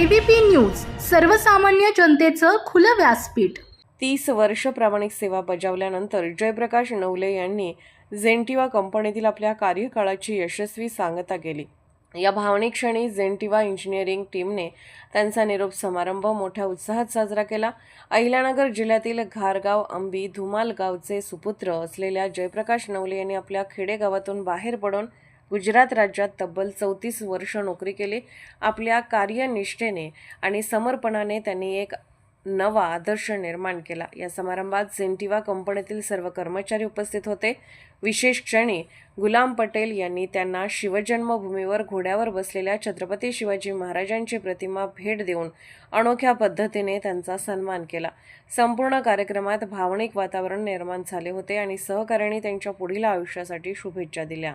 ABP news सर्वसामान्य जनतेचं खुलं व्यासपीठ. तीस वर्ष प्रामाणिक सेवा बजावल्यानंतर जयप्रकाश नवले यांनी झेंटिवा कंपनीतील आपल्या कार्यकाळाची यशस्वी सांगता केली. या भावनिक क्षणी झेंटिवा इंजिनिअरिंग टीमने त्यांचा निरोप समारंभ मोठ्या उत्साहात साजरा केला. अहिल्यानगर जिल्ह्यातील घारगाव अंबी धुमाल गावचे सुपुत्र असलेल्या जयप्रकाश नवले यांनी आपल्या खेडेगावातून बाहेर पडून गुजरात राज्यात तब्बल चौतीस वर्ष नोकरी केली. आपल्या कार्यनिष्ठेने आणि समर्पणाने त्यांनी एक नवा आदर्श निर्माण केला. या समारंभात झेंटिवा कंपनीतील सर्व कर्मचारी उपस्थित होते. विशेष क्षणी गुलाम पटेल यांनी त्यांना शिवजन्मभूमीवर घोड्यावर बसलेल्या छत्रपती शिवाजी महाराजांची प्रतिमा भेट देऊन अनोख्या पद्धतीने त्यांचा सन्मान केला. संपूर्ण कार्यक्रमात भावनिक वातावरण निर्माण झाले होते आणि सहकाऱ्यांनी त्यांच्या पुढील आयुष्यासाठी शुभेच्छा दिल्या.